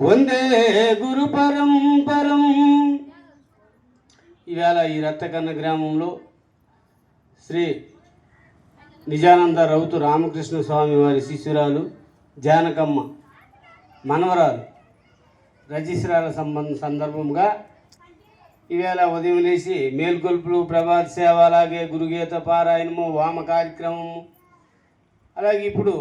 వందే గురు పరంపరం ఇవాళ ఈ రత్తకన్న గ్రామంలో శ్రీ నిజానంద రౌతు రామకృష్ణ స్వామి వారి శిష్యురాలు జానకమ్మ మనవరాలు రజిశ్రాల సంబంధ సందర్భంగా ఈవేళ ఉదయం లేచి మేల్కొల్పులు ప్రభాత్ సేవ అలాగే గురుగీత పారాయణము వామ కార్యక్రమము అలాగే ఇప్పుడు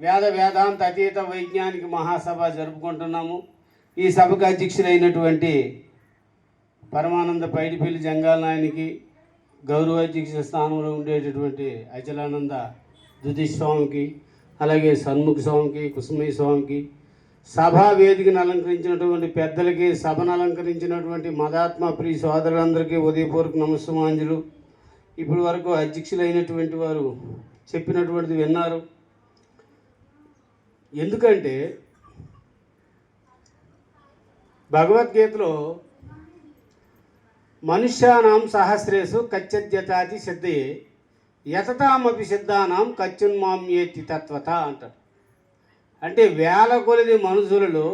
వేద వేదాంత అతీత వైజ్ఞానిక మహాసభ జరుపుకుంటున్నాము. ఈ సభకు అధ్యక్షులైనటువంటి పరమానంద పైడిపల్లి జంగాల నాయనికి గౌరవ అధ్యక్ష స్థానంలో ఉండేటటువంటి అచలానంద దుది స్వామికి అలాగే సన్ముఖ స్వామికి కుసుమయ్య స్వామికి సభా వేదికను అలంకరించినటువంటి పెద్దలకి సభను అలంకరించినటువంటి మదాత్మ ప్రియ సోదరులందరికీ ఉదయపూర్వక నమస్సమాంజలు. ఇప్పటి వరకు అధ్యక్షులైనటువంటి వారు చెప్పినటువంటిది విన్నారు. ఎందుకంటే భగవద్గీతలో మనుష్యానాం సహస్రేషు కచ్చద్యతాది సిద్ధయే యతతామపి సిద్ధానాం కచ్చున్మామ్యేతి తత్వత అంటారు. అంటే వేల కొలిది మనుషులలో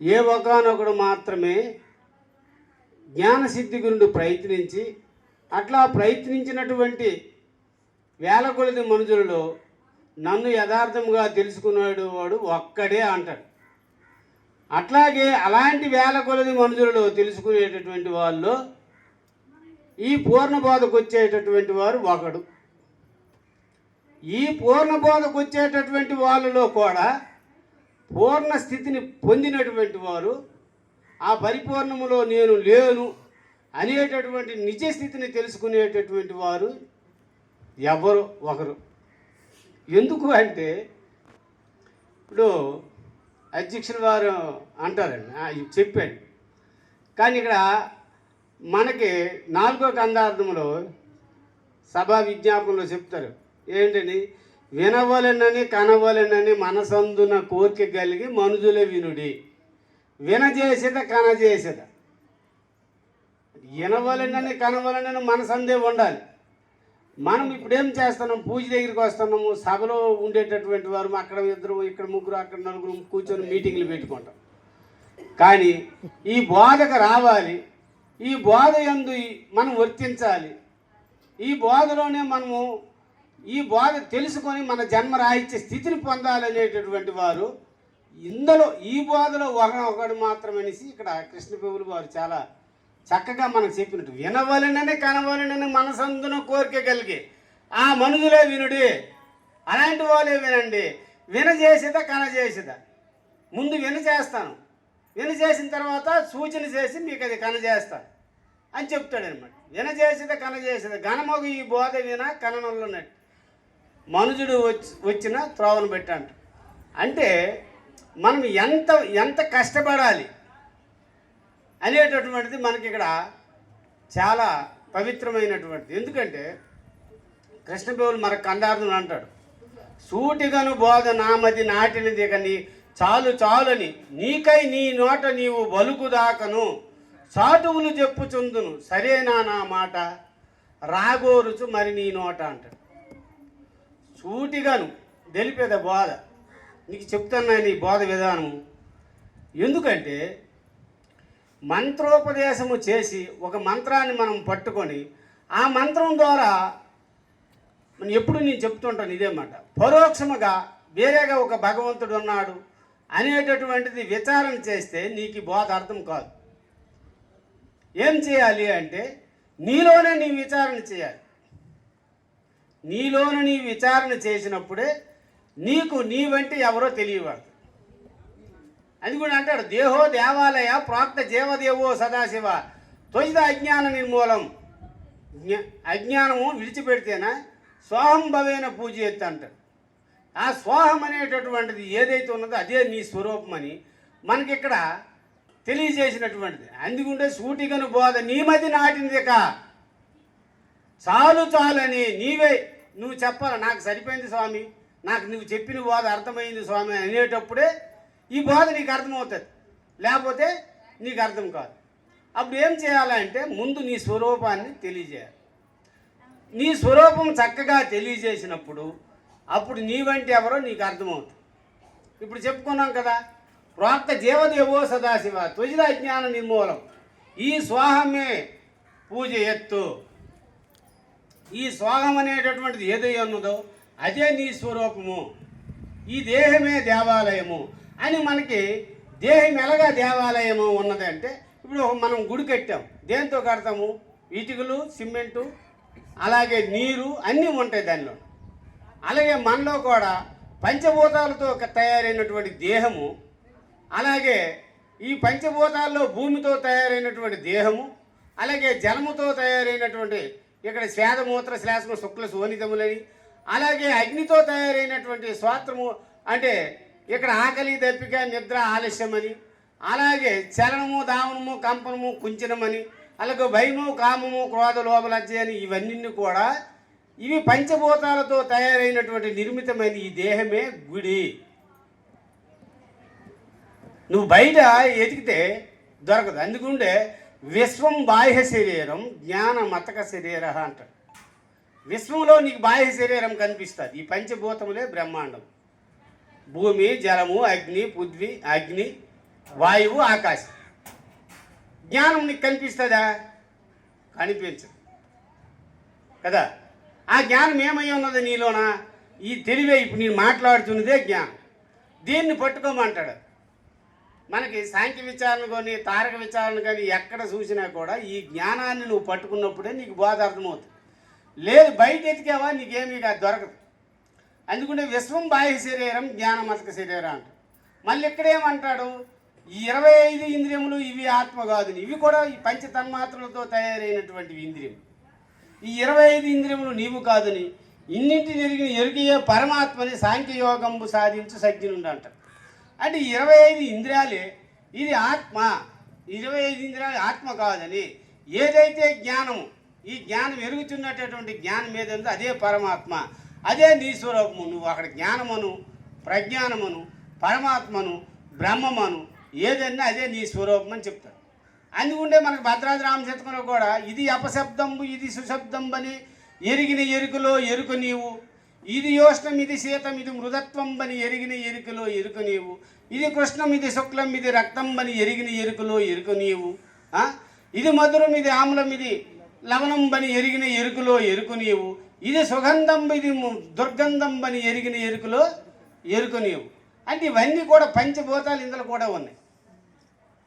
ఏ ఒకనొకడు మాత్రమే జ్ఞానసిద్ధి గురుడు ప్రయత్నించి అట్లా ప్రయత్నించినటువంటి వేల కొలిది మనుషులలో నన్ను యథార్థంగా తెలుసుకున్నాడు వాడు ఒక్కడే అంటాడు. అట్లాగే అలాంటి వేల కొలది మనుషులలో తెలుసుకునేటటువంటి వాళ్ళు ఈ పూర్ణబోధకు వచ్చేటటువంటి వారు ఒకడు. ఈ పూర్ణబోధకు వచ్చేటటువంటి వాళ్ళలో కూడా పూర్ణ స్థితిని పొందినటువంటి వారు ఆ పరిపూర్ణములో నేను లేను అనేటటువంటి నిజ స్థితిని తెలుసుకునేటటువంటి వారు ఎవరు? ఒకరు. ఎందుకు అంటే ఇప్పుడు అధ్యక్షుల వారు అంటారండి చెప్పాడు. కానీ ఇక్కడ మనకి నాలుగో కందార్థంలో సభా విజ్ఞాపనలో చెప్తారు. ఏంటని వినవలెనని కనవలెనని మనసందున కోరిక కలిగి మనుజుల వినుడి. వినజేసేద కనజేసేద. వినవలెనని కనవలెనని మనసందే ఉండాలి. మనం ఇప్పుడు ఏం చేస్తున్నాం? పూజ దగ్గరికి వస్తున్నాము. సభలో ఉండేటటువంటి వారు అక్కడ ఇద్దరు ఇక్కడ ముగ్గురు అక్కడ నలుగురు కూర్చొని మీటింగ్లు పెట్టుకుంటాం. కానీ ఈ బోధకు రావాలి. ఈ బోధ ఎందు మనం వర్తించాలి. ఈ బోధలోనే మనము ఈ బోధ తెలుసుకొని మన జన్మ రాహిత్య స్థితిని పొందాలనేటటువంటి వారు ఇందులో ఈ బోధలో ఒక ఒకడు మాత్రమనేసి ఇక్కడ కృష్ణదేవులు వారు చాలా చక్కగా మనకు చెప్పినట్టు వినవలనని కనవలనని మనసందున కోరిక కలిగి ఆ మనుషులే వినుడి. అలాంటి వాళ్ళే వినండి. వినజేసేదా కనజేసేదా? ముందు విన చేస్తాను. విన చేసిన తర్వాత సూచన చేసి మీకు అది కనజేస్తాను. అని చెప్తాడనమాట. విన చేసేదా కనజేసేదా? ఘనమగు ఈ బోధ విన కననున్నట్టు మనుజుడు వచ్చి వచ్చిన త్రోవను పెట్టంట. అంటే మనం ఎంత ఎంత కష్టపడాలి? అనేటటువంటిది మనకి ఇక్కడ చాలా పవిత్రమైనటువంటిది. ఎందుకంటే కృష్ణదేవులు మన కందార్థం అంటాడు. సూటిగను బోధ నామది నాటినది కానీ చాలు చాలని నీకై నీ నోట నీవు బలుకుదాకను సాటువులు చెప్పుచుందును సరేనా నా మాట? రాగోరుచు మరి నీ నోట అంటాడు. సూటిగాను తెలిపేద బోధ. నీకు చెప్తున్నా నీ బోధ విధానం ఎందుకంటే మంత్రోపదేశము చేసి ఒక మంత్రాన్ని మనం పట్టుకొని ఆ మంత్రం ద్వారా మనం ఎప్పుడు నేను చెప్తుంటాను ఇదే మాట. పరోక్షముగా వేరేగా ఒక భగవంతుడు ఉన్నాడు అనేటటువంటిది విచారణ చేస్తే నీకు బోధ అర్థం కాదు. ఏం చేయాలి అంటే నీలోనే నీ విచారణ చేయాలి. నీలోనే నీ విచారణ చేసినప్పుడే నీకు నీ వంటి ఎవరో తెలియవాడు అది కూడా అంటాడు దేహో దేవాలయ ప్రాప్త జీవదేవో సదాశివ. త్వయిత అజ్ఞాన నిర్మూలం. అజ్ఞానము విడిచిపెడితేనా స్వాహం భవేన పూజ ఎత్తి అంటాడు ఆ స్వాహం అనేటటువంటిది ఏదైతే ఉన్నదో అదే నీ స్వరూపమని మనకిక్కడ తెలియజేసినటువంటిది. అందుకుంటే సూటిగను బోధ నీ మధ్య నాటింది చాలు చాలని నీవే నువ్వు చెప్పాలి నాకు సరిపోయింది స్వామి నాకు నువ్వు చెప్పిన బోధ అర్థమైంది స్వామి అనేటప్పుడే ఈ బోధ నీకు అర్థమవుతుంది. లేకపోతే నీకు అర్థం కాదు. అప్పుడు ఏం చేయాలంటే ముందు నీ స్వరూపాన్ని తెలియజేయాలి. నీ స్వరూపం చక్కగా తెలియజేసినప్పుడు అప్పుడు నీ వంటి ఎవరో నీకు అర్థమవుతుంది. ఇప్పుడు చెప్పుకున్నాం కదా ప్రోక్త జీవదేవో సదాశివ త్వజిద జ్ఞాన నిర్మూలం. ఈ స్వాహమే పూజ ఎత్తు. ఈ స్వాహం అనేటటువంటిది ఏదై ఉన్నదో అదే నీ స్వరూపము. ఈ దేహమే దేవాలయము. అని మనకి దేహం ఎలాగా దేవాలయము ఉన్నది అంటే ఇప్పుడు మనం గుడి కట్టాం దేంతో కడతాము? ఇటుకలు సిమెంటు అలాగే నీరు అన్నీ ఉంటాయి దానిలో. అలాగే మనలో కూడా పంచభూతాలతో తయారైనటువంటి దేహము అలాగే ఈ పంచభూతాల్లో భూమితో తయారైనటువంటి దేహము అలాగే జలముతో తయారైనటువంటి ఇక్కడ శ్వేతమూత్ర శ్లాసము శుక్ల శోనితములని అలాగే అగ్నితో తయారైనటువంటి స్వాత్రము అంటే ఇక్కడ ఆకలి దప్పిక నిద్ర ఆలస్యమని అలాగే చలనము దావనము కంపనము కుంచనమని అలాగే భయము కామము క్రోధ లోపలజ్జ అని ఇవన్నీ కూడా ఇవి పంచభూతాలతో తయారైనటువంటి నిర్మితమైన ఈ దేహమే గుడి. నువ్వు బయట ఎతికితే దొరకదు. అందుకుంటే విశ్వం బాహ్య శరీరం జ్ఞాన మతక శరీర అంటాడు విశ్వంలో నీకు బాహ్య శరీరం కనిపిస్తుంది. ఈ పంచభూతములే బ్రహ్మాండం. భూమి జలము అగ్ని పృథ్వీ అగ్ని వాయువు ఆకాశం. జ్ఞానం నీకు కనిపిస్తుందా? కనిపించదు. కదా? ఆ జ్ఞానం ఏమై ఉన్నది నీలోన? ఈ తెలివే ఇప్పుడు నేను మాట్లాడుతున్నదే జ్ఞానం. దీన్ని పట్టుకోమంటాడు. మనకి సాంఖ్య విచారణ కానీ తారక విచారణ కానీ ఎక్కడ చూసినా కూడా ఈ జ్ఞానాన్ని నువ్వు పట్టుకున్నప్పుడే నీకు బోధ అర్థమవుతుంది. లేదు బయట ఎతికావా? నీకేమీ దొరకదు. అందుకుంటే విశ్వం బాహ్య శరీరం జ్ఞానమతక శరీరం అంట. మళ్ళీ ఇక్కడేమంటాడు ఈ ఇరవై ఐదు ఇంద్రియములు ఇవి ఆత్మ కాదు ఇవి కూడా ఈ పంచ తన్మాత్రలతో తయారైనటువంటివి ఇంద్రియం ఈ ఇరవై ఐదు ఇంద్రియములు నీవు కాదని. ఇన్నింటి జరిగిన ఎరుకయే పరమాత్మని సాంఖ్యయోగంబు సాధించు సజ్జనుడు అంట అంటే ఇరవై ఐదు ఇంద్రియాలే ఇది ఆత్మ. ఇరవై ఐదు ఇంద్రియాలు ఆత్మ కాదని. ఏదైతే జ్ఞానము ఈ జ్ఞానం ఎరుగుతున్నటువంటి జ్ఞానం ఏదందో అదే పరమాత్మ. అదే నీ స్వరూపము. నువ్వు అక్కడ జ్ఞానమును ప్రజ్ఞానమును పరమాత్మను బ్రహ్మమను ఏదన్నా అదే నీ స్వరూపం అని చెప్తాడు అందుకుంటే మనకు భద్రాద్రి రామశతకంలో కూడా ఇది అపశబ్దంబు ఇది సుశబ్దంబు అని ఎరిగిన ఎరుకలో ఎరుకు నీవు ఇది యోష్ణం ఇది శీతం ఇది మృదత్వం బని ఎరిగిన ఎరుకలో ఎరుకు నీవు ఇది కృష్ణం ఇది శుక్లం ఇది రక్తం బని ఎరిగిన ఎరుకలో ఎరుకు నీవు ఇది మధురం ఇది ఆమ్లం ఇది లవణం బని ఎరిగిన ఎరుకలో ఎరుకు నీవు ఇది సుగంధం ఇది దుర్గంధం అని ఎరిగిన ఎరుకలో ఎరుకనీవు అంటే ఇవన్నీ కూడా పంచభూతాలు ఇందులో కూడా ఉన్నాయి.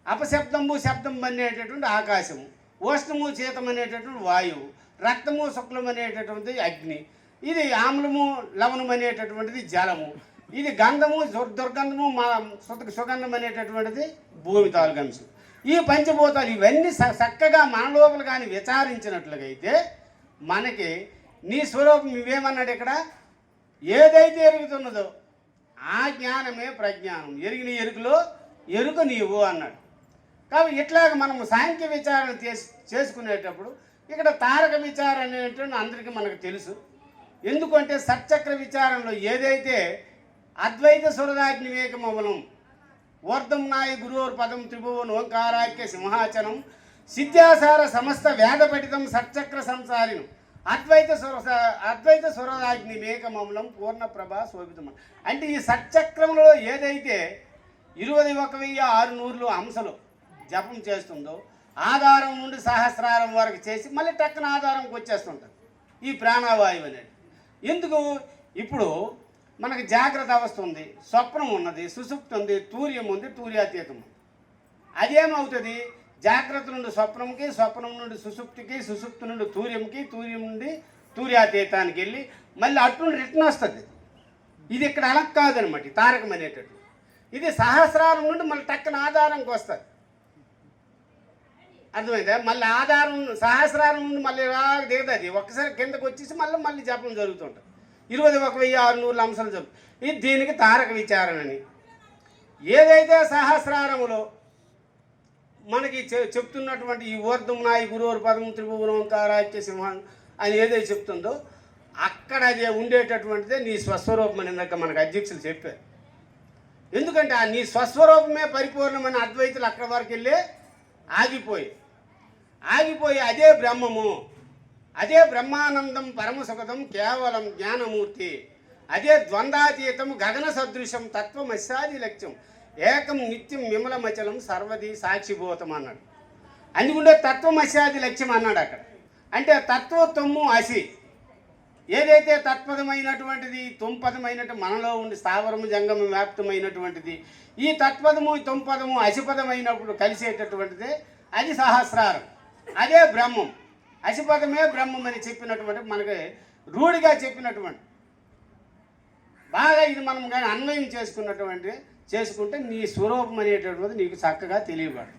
అపశబ్దంబు శబ్దం అనేటటువంటి ఆకాశము ఉష్ణము శీతం అనేటటువంటి వాయువు రక్తము శుక్లం అనేటటువంటి అగ్ని ఇది ఆమ్లము లవణం అనేటటువంటిది జలము ఇది గంధము దుర్- దుర్గంధము మా సు- సుగంధం అనేటటువంటిది భూమి తాలుగంశం ఈ పంచభూతాలు ఇవన్నీ స- చక్కగా మన లోపల కానీ విచారించినట్లుగా అయితే మనకి నీ స్వరూపం ఇవేమన్నాడు ఇక్కడ? ఏదైతే ఎరుగుతున్నదో ఆ జ్ఞానమే ప్రజ్ఞానం. ఎరిగిన ఎరుకలో ఎరుక నీవు అన్నాడు. కాబట్టి ఇట్లాగ మనము సాంఖ్య విచారణ చేసుకునేటప్పుడు ఇక్కడ తారక విచారణ అనేటువంటి అందరికీ మనకు తెలుసు. ఎందుకంటే సత్చక్ర విచారంలో ఏదైతే అద్వైత సురదాగ్ని వర్ధం నాయ గురువుర్ పదం త్రిభువన్ ఓంకారాఖ్య సింహాచనం సిద్ధ్యాసార సమస్త వేద పఠితం సచ్చక్ర సంసారిను. అద్వైత స్వర అద్వైత స్వరరాజ్ని మేకమమలం పూర్ణ ప్రభా శోభితం అంటే ఈ సచ్చక్రంలో ఏదైతే ఇరవై ఒక వెయ్యి ఆరు నూరులు అంశలు జపం చేస్తుందో ఆధారం నుండి సహస్రారం వరకు చేసి మళ్ళీ టక్కన ఆధారంకి వచ్చేస్తుంటుంది ఈ ప్రాణవాయువు అనేది. ఎందుకు? ఇప్పుడు మనకి జాగ్రత్త అవస్థ ఉంది స్వప్నం ఉన్నది సుసుప్తి ఉంది తూర్యం ఉంది తూర్యాతీతం ఉంది. అదేమవుతుంది? జాగ్రత్త నుండి స్వప్నంకి స్వప్నం నుండి సుసుప్తికి సుసుప్తి నుండి తూర్యంకి తూర్యం నుండి తూర్యాతీతానికి వెళ్ళి మళ్ళీ అటు నుండి రిటర్న్ వస్తుంది. ఇది ఇక్కడ అలా కాదనమాట తారకం అనేటట్టు. ఇది సహస్రారం నుండి మళ్ళీ టక్కన ఆధారంకి వస్తుంది. అర్థమైందా? మళ్ళీ ఆధారం సహస్రారం నుండి మళ్ళీ ఇలా దిగుతుంది ఒక్కసారి కిందకు వచ్చేసి మళ్ళీ మళ్ళీ జపం జరుగుతుంటుంది. ఇరవై ఒక వెయ్యి ఆరు నూరు అంశాలు జపం. ఇది దీనికి తారక విచారణ అని ఏదైతే సహస్రారములో మనకి చె- చెప్తున్నటువంటి ఈ ఊర్ధం నాయి గురువురు పదము త్రిభువనం కారాఖ్య సింహం అని ఏదైతే చెప్తుందో అక్కడ అది ఉండేటటువంటిదే నీ స్వస్వరూపం అని ఇందాక మనకు అధ్యక్షులు చెప్పారు. ఎందుకంటే ఆ నీ స్వస్వరూపమే పరిపూర్ణమైన అద్వైతులు అక్కడ వరకు వెళ్ళి ఆగిపోయి ఆగిపోయి అదే బ్రహ్మము అదే బ్రహ్మానందం పరమసుఖదం కేవలం జ్ఞానమూర్తి అదే ద్వంద్వాతీతం గగన సదృశం తత్వమశాది లక్ష్యం. ఏకం నిత్యం విమలమచలం సర్వది సాక్షిభూతం అన్నాడు అందుకుంటే తత్వమశాది లక్ష్యం అన్నాడు అక్కడ. అంటే తత్వత్వము అసి. ఏదైతే తత్పదమైనటువంటిది తుంపదమైనటు మనలో ఉండి స్థావరము జంగము వ్యాప్తమైనటువంటిది ఈ తత్పదము తుంపదము అసిపదమైనప్పుడు కలిసేటటువంటిది అది సహస్రారం. అదే బ్రహ్మం. అసిపదమే బ్రహ్మం అని చెప్పినటువంటి మనకి రూఢిగా చెప్పినటువంటి. బాగా ఇది మనం కానీ అన్వయం చేసుకున్నటువంటి చేసుకుంటే నీ స్వరూపం అనేటటువంటిది నీకు చక్కగా తెలియబడు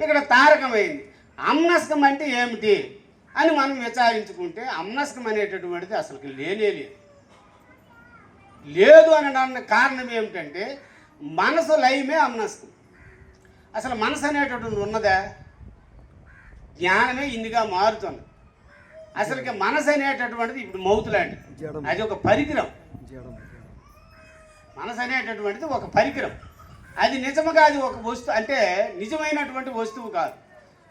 ఇక్కడ తారకమైంది. అమ్నస్కం అంటే ఏమిటి అని మనం విచారించుకుంటే అమ్నస్కం అనేటటువంటిది అసలు లేనే లేదు. లేదు అనడానికి కారణం ఏమిటంటే మనసు లయమే అమ్నస్కం. అసలు మనసు అనేటటువంటి ఉన్నదా? జ్ఞానమే ఇందుగా మారుతుంది అసలుకి మనసు అనేటటువంటిది ఇప్పుడు మౌతులాంటి అది ఒక పరికరం. మనసు అనేటటువంటిది ఒక పరికరం. అది నిజముగా అది ఒక వస్తువు అంటే నిజమైనటువంటి వస్తువు కాదు.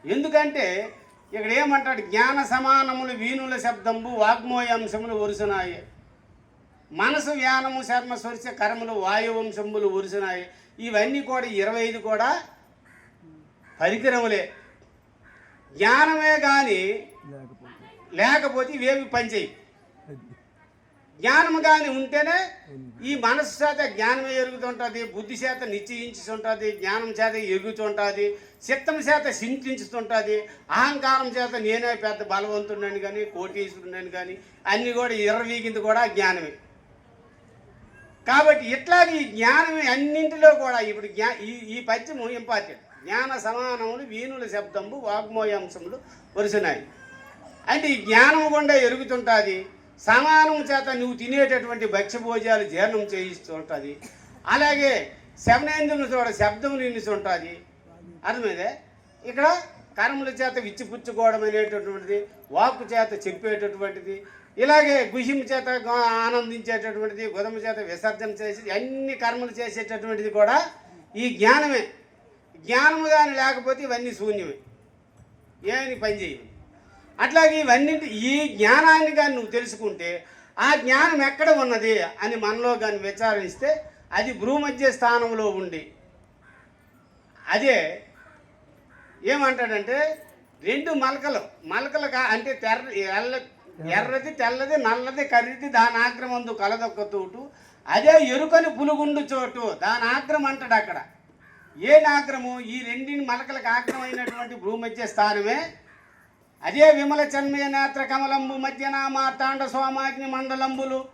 ఎందుకంటే ఇక్కడ ఏమంటాడు జ్ఞాన సమానములు వీణుల శబ్దంబు వాగ్మోయాంశములు వరుసనాయి మనసు వ్యానము శర్మ స్వర్శ కర్మలు వాయువంశములు వరుసనాయి ఇవన్నీ కూడా ఇరవై ఐదు కూడా పరికరములే. జ్ఞానమే కానీ లేకపోతే లేకపోతే ఇవేవి పనిచేయి జ్ఞానము కానీ ఉంటేనే ఈ మనస్సు చేత జ్ఞానమే ఎరుగుతుంటుంది బుద్ధి చేత నిశ్చయించుతుంటుంది జ్ఞానం చేత ఎరుగుతుంటుంది చిత్తం చేత చింతించుతుంటుంది అహంకారం చేత నేనే పెద్ద బలవంతుడని కానీ కోటీశ్వరుడని కానీ అన్నీ కూడా ఇరవీగింది కూడా జ్ఞానమే. కాబట్టి ఇట్లాగే ఈ జ్ఞానమే అన్నింటిలో కూడా ఇప్పుడు జ్ఞా ఈ ఈ పద్యము ఇంపార్టెంట్. జ్ఞాన సమానములు వీణుల శబ్దము వాగ్మోయాంశములు వరుసనాయి అంటే ఈ జ్ఞానం గుండా ఎరుగుతుంటుంది సమానం చేత నువ్వు తినేటటువంటి భక్ష్యభోజాలు జీర్ణం చేయిస్తుంటుంది అలాగే శవనేంద్రుని చూడ శబ్దం నిలుస్తుంటుంది అర్థమైందే? ఇక్కడ కర్మల చేత విచ్చిపుచ్చుకోవడం అనేటటువంటిది వాక్కు చేత చెప్పేటటువంటిది ఇలాగే గుహిం చేత ఆనందించేటటువంటిది గుదమ చేత విసర్జన చేసి అన్ని కర్మలు చేసేటటువంటిది కూడా ఈ జ్ఞానమే. జ్ఞానము కానీ లేకపోతే ఇవన్నీ శూన్యమే. ఏమని పని చేయవు అట్లాగే ఇవన్నింటి ఈ జ్ఞానాన్ని కానీ నువ్వు తెలుసుకుంటే ఆ జ్ఞానం ఎక్కడ ఉన్నది అని మనలో కానీ విచారిస్తే అది భూమధ్య స్థానంలో ఉండి. అదే ఏమంటాడంటే రెండు మలకలు మలకలు కా అంటే తెర్ర ఎల్ల ఎర్రది తెల్లది నల్లది కర్రిది దాని ఆగ్రమందు కలదొక్క తోటు అదే ఎరుకని పులుగుండు చోటు దాని ఆగ్రహం అంటాడు అక్కడ. ఏ ఆగ్రము ఈ రెండిని మలకలకు ఆగ్రమైనటువంటి భూమధ్య స్థానమే అదే విమల చన్మయ నేత్ర కమలంబు మధ్యన మార్తాండ సోమాగ్ని మండలంబులు.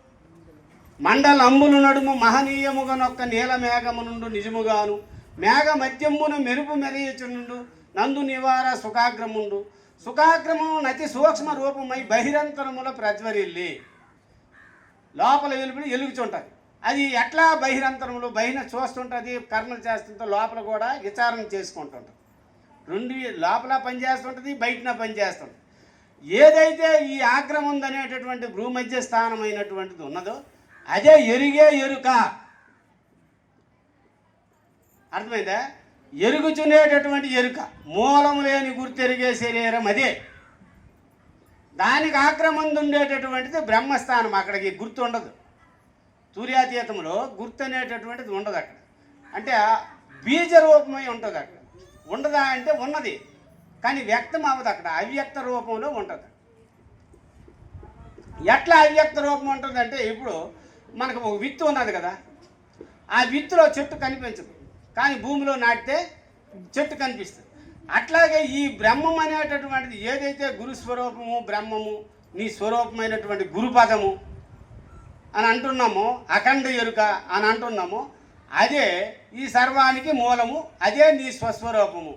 మండలంబులు నడుము మహనీయముగా నొక్క నీల మేఘమునుండు నిజముగాను. మేఘ మధ్యమున మెరుపు మెరయచునుండు నందు నివార సుఖాగ్రముండు. సుఖాగ్రము నతి సూక్ష్మ రూపమై బహిరంతరముల ప్రజ్వరిల్లి. లోపల వెలుపుడు ఎలుగుచుంటుంది. అది ఎట్లా బహిరంతరములు బహిన చూస్తుంటుంది కర్మలు చేస్తుంటే లోపల కూడా విచారణ చేసుకుంటుంటుంది. రెండు లోపల పనిచేస్తుంటుంది బయటన పనిచేస్తుంటుంది. ఏదైతే ఈ ఆగ్రహం ఉందనేటటువంటి భూమధ్య స్థానమైనటువంటిది ఉన్నదో అదే ఎరిగే ఎరుక. అర్థమైందా? ఎరుగుచునేటటువంటి ఎరుక. మూలం లేని గుర్తెరిగే శరీరం అదే. దానికి ఆక్రమందు ఉండేటటువంటిది బ్రహ్మస్థానం. అక్కడికి గుర్తు ఉండదు. సూర్యాతీతంలో గుర్తు అనేటటువంటిది ఉండదు అక్కడ. అంటే బీజ రూపమై ఉంటుంది అక్కడ ఉండదా అంటే ఉన్నది. కానీ వ్యక్తం అవ్వదు అక్కడ. అవ్యక్త రూపంలో ఉంటుంది. ఎట్లా అవ్యక్త రూపం ఉంటుంది అంటే ఇప్పుడు మనకు ఒక విత్తు ఉన్నది కదా. ఆ విత్తులో చెట్టు కనిపించదు. కానీ భూమిలో నాటితే చెట్టు కనిపిస్తుంది. అట్లాగే ఈ బ్రహ్మం అనేటటువంటిది ఏదైతే గురు స్వరూపము బ్రహ్మము నీ స్వరూపమైనటువంటి గురుపదము అని అంటున్నామో అఖండ ఎరుక అని అంటున్నామో అదే ఈ సర్వానికి మూలము అదే నీ స్వస్వరూపము.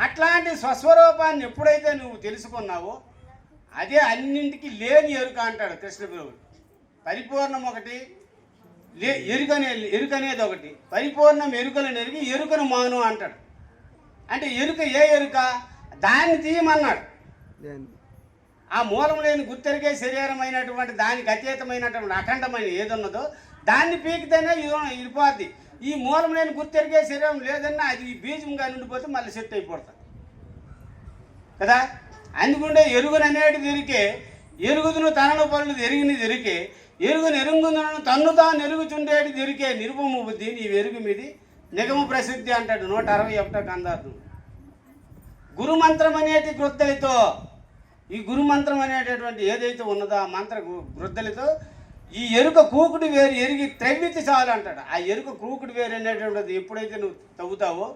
అట్లాంటి స్వస్వరూపాన్ని ఎప్పుడైతే నువ్వు తెలుసుకున్నావో అదే అన్నింటికి లేని ఎరుక అంటాడు కృష్ణ పరిపూర్ణం ఒకటి లే ఎరుకనే ఎరుక అనేది ఒకటి. పరిపూర్ణం ఎరుకలను ఎరిగి ఎరుకను మాను అంటాడు. అంటే ఎరుక ఏ ఎరుక? దాన్ని తీయమన్నాడు. ఆ మూలం లేని గుర్తెరిగే శరీరమైనటువంటి దానికి అతీతమైనటువంటి అఖండమైన ఏదున్నదో దాన్ని పీకితేనే ఇది ఇడిపోద్ది ఈ మూలం లేని గుర్తెరిగే శరీరం లేదన్నా అది ఈ బీజంగా నిండిపోతే మళ్ళీ సెట్ అయిపోతుంది కదా? అందుకుంటే ఎరుగును దొరికే ఎరికే ఎరుగుదును తనను పనులు ఎరిగినది దొరికే ఎరుగును ఎరుగుందును తన్ను తాను ఎరుగుచుండేటి దొరికే నిరుపము బుద్ధి నీ వెరుగు మీది. నిగమ ప్రసిద్ధి అంటాడు నూట అరవై ఒకటో కందార్థం. గురుమంత్రం అనేది గృద్దలితో ఈ గురుమంత్రం అనేటటువంటి ఏదైతే ఉన్నదో ఆ మంత్ర గృద్దలితో ఈ ఎరుక కూకుడు వేరు ఎరిగి త్రవ్వితి చాలు అంటాడు. ఆ ఎరుక కూకుడు వేరు అనేటువంటిది ఎప్పుడైతే నువ్వు తవ్వుతావో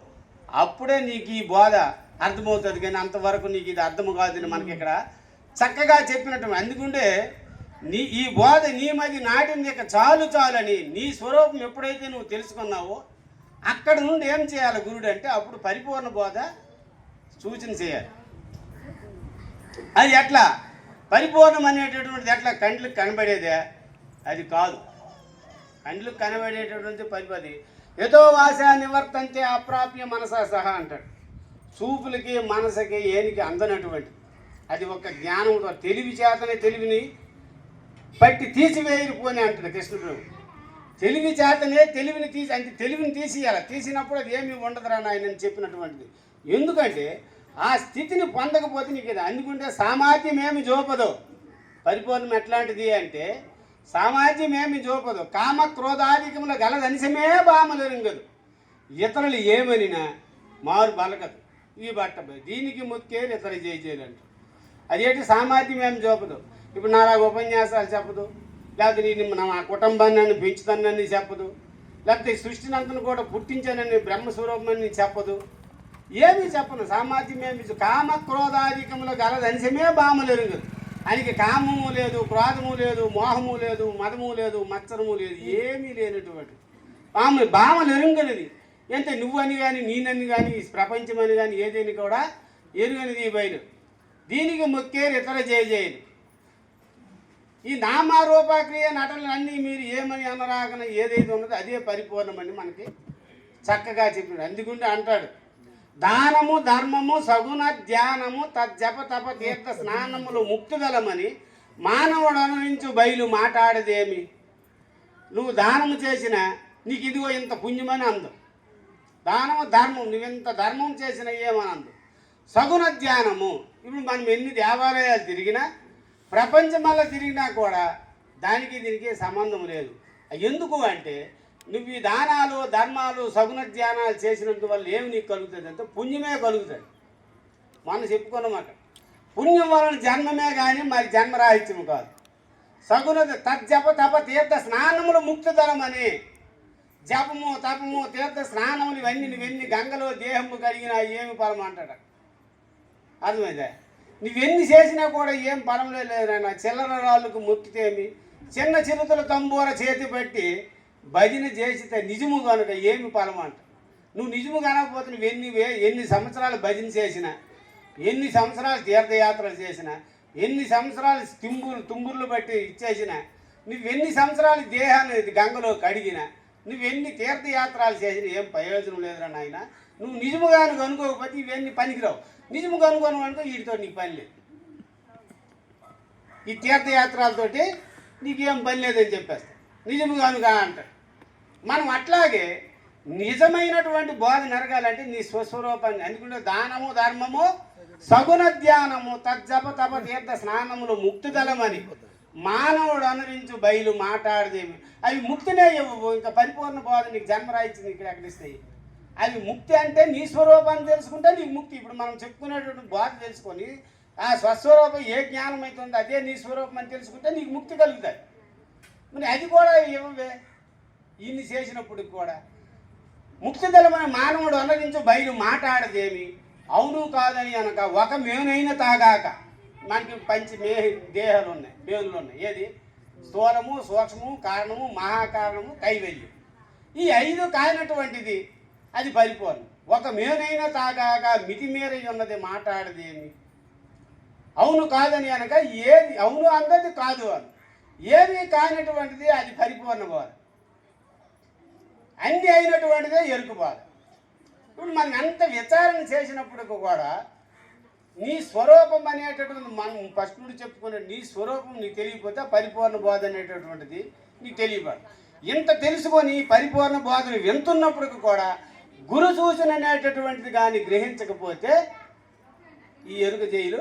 అప్పుడే నీకు ఈ బోధ అర్థమవుతుంది కానీ అంతవరకు నీకు ఇది అర్థం కాదని మనకి ఇక్కడ చక్కగా చెప్పినట్టు అందుకుంటే నీ ఈ బోధ నీ మధ్య నాటింది ఇక చాలు చాలని నీ స్వరూపం ఎప్పుడైతే నువ్వు తెలుసుకున్నావో అక్కడ నుండి ఏం చేయాలి గురుడు అంటే అప్పుడు పరిపూర్ణ బోధ సూచన చేయాలి. అది ఎట్లా? పరిపూర్ణం అనేటటువంటిది ఎట్లా? కండ్లకు కనబడేదే. అది కాదు. కండ్లు కనబడేటటువంటి పరిపతి ఏదో వాస నివర్తంతే అప్రాప్య మనసా సహా అంటాడు. చూపులకి మనసుకి ఏనికి అందనటువంటి. అది ఒక జ్ఞానం తెలివి చేతనే తెలివిని పట్టి తీసివేయరు పోని అంటాడు కృష్ణుడు తెలివి చేతనే తెలివిని తీసి అంటే తెలివిని తీసేయాలి తీసినప్పుడు అది ఏమీ ఉండదురా నాయన అని చెప్పినటువంటిది. ఎందుకంటే ఆ స్థితిని పొందకపోతే నీకు ఇది అందుకుంటే సామాధ్యం ఏమి చూపదు. పరిపూర్ణం ఎట్లాంటిది అంటే సామాజ్యమేమి చూపదు కామ క్రోధాధికముల గలదనిసమే బామలరింగదు ఇతరులు ఏమనినా మారు బలకదు. ఈ బట్ట దీనికి ముక్కేరు ఇతర చేయాలంట అదేంటి సామర్థ్యం ఏం చూపదు ఇప్పుడు నాలుగు ఉపన్యాసాలు చెప్పదు లేకపోతే నేను నా కుటుంబాన్ని నన్ను పెంచుతానని చెప్పదు లేకపోతే సృష్టినంతను కూడా పుట్టించానని బ్రహ్మస్వరూపమని చెప్పదు. ఏమీ చెప్పను సామర్థ్యం ఏమి చూ- కామ క్రోధాధికములు గలదనిసమే బామలెరుగదు ఆయనకి కామము లేదు క్రోధము లేదు మోహము లేదు మదము లేదు మత్సరము లేదు ఏమీ లేనటువంటి. ఆమె బామలు ఎరుంగనిది. అంటే నువ్వని కానీ నేనని కానీ ప్రపంచం అని కానీ ఏదని కూడా ఎరుగనిది ఈ బయలు. దీనికి మొక్కేరు ఇతర చేయజేయదు ఈ నామారూపక్రియ నటనలు అన్నీ మీరు ఏమని అనరాగన ఏదైతే ఉన్నదో అదే పరిపూర్ణమని మనకి చక్కగా చెప్పాడు అందుకుంటే అంటాడు దానము ధర్మము సగుణ ధ్యానము తజ్జప తప తీర్థ స్నానములు ముక్తిగలమని మానవుడు అనుభవించు బయలు మాట్లాడదేమి నువ్వు దానము చేసిన నీకు ఇదిగో ఇంత పుణ్యమని అందు. దానము ధర్మం నువ్వెంత ధర్మం చేసిన ఏమని అందు. సగుణ ధ్యానము ఇప్పుడు మనం ఎన్ని దేవాలయాలు తిరిగినా ప్రపంచమల్లా తిరిగినా కూడా దానికి దీనికి సంబంధం లేదు. ఎందుకు అంటే నువ్వు ఈ దానాలు ధర్మాలు సగుణ ధ్యానాలు చేసినందువల్ల ఏమి నీకు కలుగుతుంది అంటే పుణ్యమే కలుగుతుంది. మనం చెప్పుకున్నమాట పుణ్యం వలన జన్మమే కానీ మరి జన్మరాహిత్యం కాదు. సగుణ తజ్జప తప తీర్థ స్నానములు ముక్తిదరం అని. జపము తపము తీర్థ స్నానములు ఇవన్నీ నువ్వెన్ని గంగలో దేహము కలిగిన ఏమి ఫలం అంటాడు? అర్థమైందా? నువ్వెన్ని చేసినా కూడా ఏం పరంలో లేదు నాయన. చిల్లర రాళ్ళకు మొక్కితేమి చిన్న చిరుతల తంబూర చేతి పెట్టి భజన చేసితే నిజము కనుక ఏమి ఫలం అంట? నువ్వు నిజము కనకపోతే నువ్వు ఎన్ని ఎన్ని సంవత్సరాలు భజన చేసినా ఎన్ని సంవత్సరాలు తీర్థయాత్రలు చేసినా ఎన్ని సంవత్సరాలు తుంబులు తుంగుర్లు బట్టి ఇచ్చేసినా నువ్వెన్ని సంవత్సరాలు దేహాన్ని గంగలో కడిగినా నువ్వెన్ని తీర్థయాత్రలు చేసినా ఏం ప్రయోజనం లేదురా నాయన. నువ్వు నిజముగా కనుకోకపోతే ఇవన్నీ పనికిరావు. నిజము కనుగొను అనుకో వీటితో నీకు పని లేదు. ఈ తీర్థయాత్రలతోటి నీకేం పని లేదని చెప్పేస్తా. నిజముగానుగా అంటాడు. మనం అట్లాగే నిజమైనటువంటి బోధ నెరగాలంటే నీ స్వస్వరూపాన్ని ఎందుకంటే దానము ధర్మము సగుణ ధ్యానము తజ్జప తప తీర్థ స్నానములు ముక్తిదలమని మానవుడు అనురించు బయలు మాట్లాడదేమి. అవి ముక్తినే ఇవ్వవు. ఇంకా పరిపూర్ణ బోధ నీకు జన్మరాయించింది ఇక్కడ ఎక్కడిస్తాయి అవి ముక్తి అంటే నీ స్వరూపాన్ని తెలుసుకుంటే నీకు ముక్తి. ఇప్పుడు మనం చెప్పుకునేటువంటి బోధ తెలుసుకొని ఆ స్వస్వరూపం ఏ జ్ఞానం అవుతుందో అదే నీ స్వరూపం అని తెలుసుకుంటే నీకు ముక్తి కలుగుతుంది మరి అది కూడా ఇవ్వవే. ఇన్ని చేసినప్పుడు కూడా ముక్తిదలమైన మానవుడు అనరించు బయలు మాట్లాడదేమి? అవును కాదని అనక ఒక మేనైనా తాగాక మనకి పంచి మే దేహాలు ఉన్నాయి మేనులు ఉన్నాయి. ఏది? స్థూలము సూక్ష్మము కారణము మహాకారణము కైవల్యం. ఈ ఐదు కానటువంటిది అది పరిపూర్ణం. ఒక మేనైనా తాగాక మితిమీర ఉన్నది మాట్లాడదేమి? అవును కాదని అనక ఏది? అవును అన్నది కాదు అని. ఏమీ కానటువంటిది అది పరిపూర్ణ బోధ అన్ని అయినటువంటిదే ఎరుకు బాధ ఇప్పుడు మనం ఎంత విచారణ చేసినప్పుడు కూడా నీ స్వరూపం అనేటటువంటి మనం ఫస్ట్ నుండి చెప్పుకునే నీ స్వరూపం నీకు తెలియకపోతే పరిపూర్ణ బోధ అనేటటువంటిది నీకు తెలియబడు ఇంత తెలుసుకొని పరిపూర్ణ బోధను వింటున్నప్పటికి కూడా గురు సూచన అనేటటువంటిది కానీ గ్రహించకపోతే ఈ ఎరుక జైలు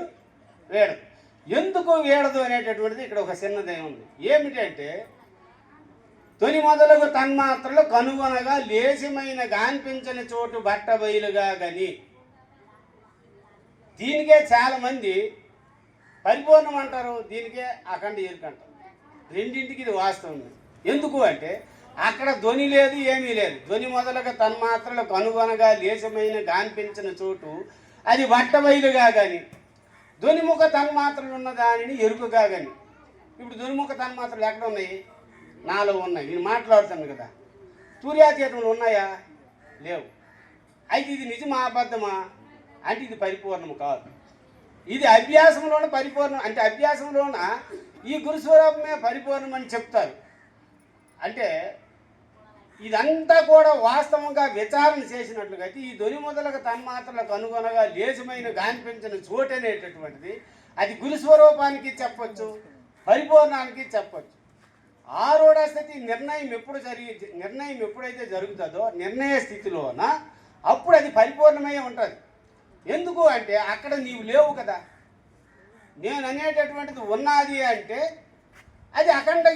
వేడదు. ఎందుకు వేడదు అనేటటువంటిది ఇక్కడ ఒక చిన్నదే ఉంది. ఏమిటంటే తొలి మొదలగు తన్మాత్రలు కనుగొనగా లేసిమైన గాన్పించని చోటు బట్ట బయలుగా గని. దీనికే చాలా మంది పరిపూర్ణం అంటారు దీనికే అఖండ ఎరుకంటారు రెండింటికి ఇది వాస్తవం. ఎందుకు అంటే అక్కడ ధ్వని లేదు ఏమీ లేదు. ధ్వని మొదలుగా తన్మాత్రలు కనుగొనగా లేసమైన గాన్పించిన చోటు అది బట్ట బయలుగా కానీ ధ్వనిముఖ తన్మాత్రలు ఉన్న దానిని ఎరుకుగా కానీ ఇప్పుడు ధ్వనిముఖ తన్మాత్రలు ఎక్కడ ఉన్నాయి? నాలో ఉన్నాయి. నేను మాట్లాడుతాను కదా. సూర్యాతీతంలో ఉన్నాయా? లేవు. అయితే ఇది నిజమా అబద్ధమా? అంటే ఇది పరిపూర్ణం కాదు. ఇది అభ్యాసంలోన పరిపూర్ణం. అంటే అభ్యాసంలోన? ఈ గురుస్వరూపమే పరిపూర్ణం అని చెప్తారు. అంటే ఇదంతా కూడా వాస్తవంగా విచారణ చేసినట్లుగా అయితే ఈ దొరి మొదలక తన్మాత్రలకు అనుగుణంగా లేచమైన గానిపించిన చోటు అనేటటువంటిది అది గురుస్వరూపానికి చెప్పచ్చు పరిపూర్ణానికి చెప్పచ్చు. ఆరోడ స్థితి నిర్ణయం ఎప్పుడు జరిగి నిర్ణయం ఎప్పుడైతే జరుగుతుందో నిర్ణయ స్థితిలోన అప్పుడు అది పరిపూర్ణమై ఉంటుంది. ఎందుకు అంటే అక్కడ నీవు లేవు కదా. నేను అనేటటువంటిది ఉన్నది అంటే అది అఖండ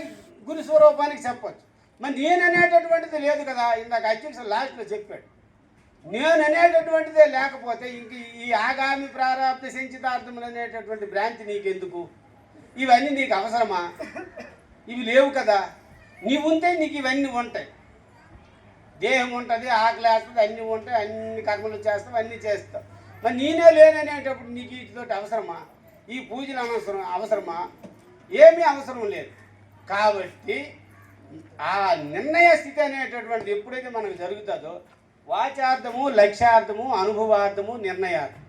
గురు స్వరూపానికి చెప్పచ్చు. మరి నేను అనేటటువంటిది లేదు కదా ఇందాక అధ్యక్షుడు లాస్ట్లో చెప్పాడు. నేను అనేటటువంటిదే లేకపోతే ఇంక ఈ ఆగామి ప్రారంభ సంచితార్థములు అనేటటువంటి బ్రాంచ్ నీకెందుకు? ఇవన్నీ నీకు అవసరమా? ఇవి లేవు కదా. నీవు ఉంటే నీకు ఇవన్నీ ఉంటాయి. దేహం ఉంటుంది ఆకలి వేస్తుంది అన్నీ ఉంటాయి అన్ని కర్మలు చేస్తావు అన్నీ చేస్తావు. మరి నేనే లేననేటప్పుడు నీకు వీటితోటి అవసరమా? ఈ పూజలు అనవసరం అవసరమా? ఏమీ అవసరం లేదు. కాబట్టి ఆ నిర్ణయ స్థితి అనేటటువంటి ఎప్పుడైతే మనకు జరుగుతుందో వాచార్థము లక్ష్యార్థము అనుభవార్థము నిర్ణయార్థం.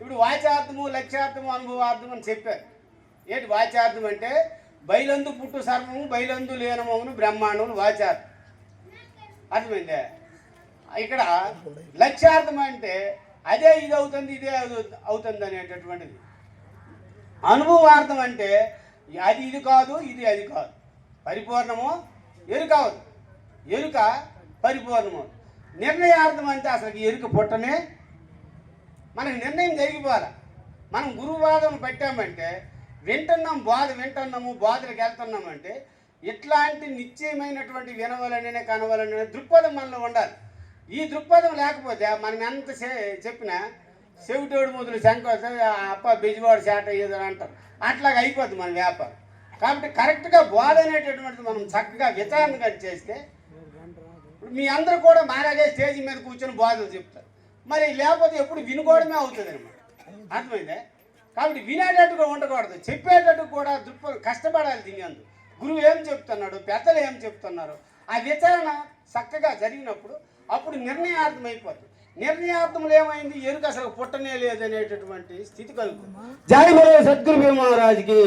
ఇప్పుడు వాచార్థము లక్ష్యార్థము అనుభవార్థం అని చెప్పారు. ఏంటి వాచార్థం అంటే బయలందు పుట్టు సర్వము బయలందు లేనమవును బ్రహ్మాండమును వాచారు. అర్థమైందే? ఇక్కడ లక్ష్యార్థం అంటే అదే ఇది అవుతుంది ఇదే అది అవుతుంది అనేటటువంటిది అనుభవార్థం అంటే అది ఇది కాదు ఇది అది కాదు. పరిపూర్ణము ఎరుక అవదు ఎరుక పరిపూర్ణము. నిర్ణయార్థం అంటే అసలు ఎరుక పుట్టనే మనకి నిర్ణయం జరిగిపోవాలి. మనం గురువాదం పెట్టామంటే వింటున్నాం బాధ వింటున్నాము బాధలకు వెళ్తున్నామంటే ఇట్లాంటి నిశ్చయమైనటువంటి వినవాలనే కనవాలనే దృక్పథం మనలో ఉండాలి. ఈ దృక్పథం లేకపోతే మనం ఎంత చెప్పినా చెవిటోడు ముదులు శంక అప్ప బిజివాడు చేట ఏదో అంటారు. అట్లాగా అయిపోతుంది మన వ్యాపారం. కాబట్టి కరెక్ట్గా బోధ అనేటటువంటిది మనం చక్కగా విచారణ చేస్తే ఇప్పుడు మీ అందరూ కూడా మారాగే స్టేజ్ మీద కూర్చొని బోధలు చెప్తారు. మరి లేకపోతే ఎప్పుడు వినుకోవడమే అవుతుంది అనమాట అర్థమైందే? కాబట్టి వినేటట్టుగా ఉండకూడదు. చెప్పేటట్టు కూడా దృక్ప కష్టపడాలి దీని అందు. గురువు ఏం చెప్తున్నాడు? పెద్దలు ఏం చెప్తున్నారు? ఆ విచారణ చక్కగా జరిగినప్పుడు అప్పుడు నిర్ణయార్థం అయిపోతుంది నిర్ణయార్థములు ఏమైంది? ఎరుక అసలు పుట్టనే లేదనేటటువంటి స్థితి కలుగుతుంది. జై బలో సద్గురు మహారాజుకి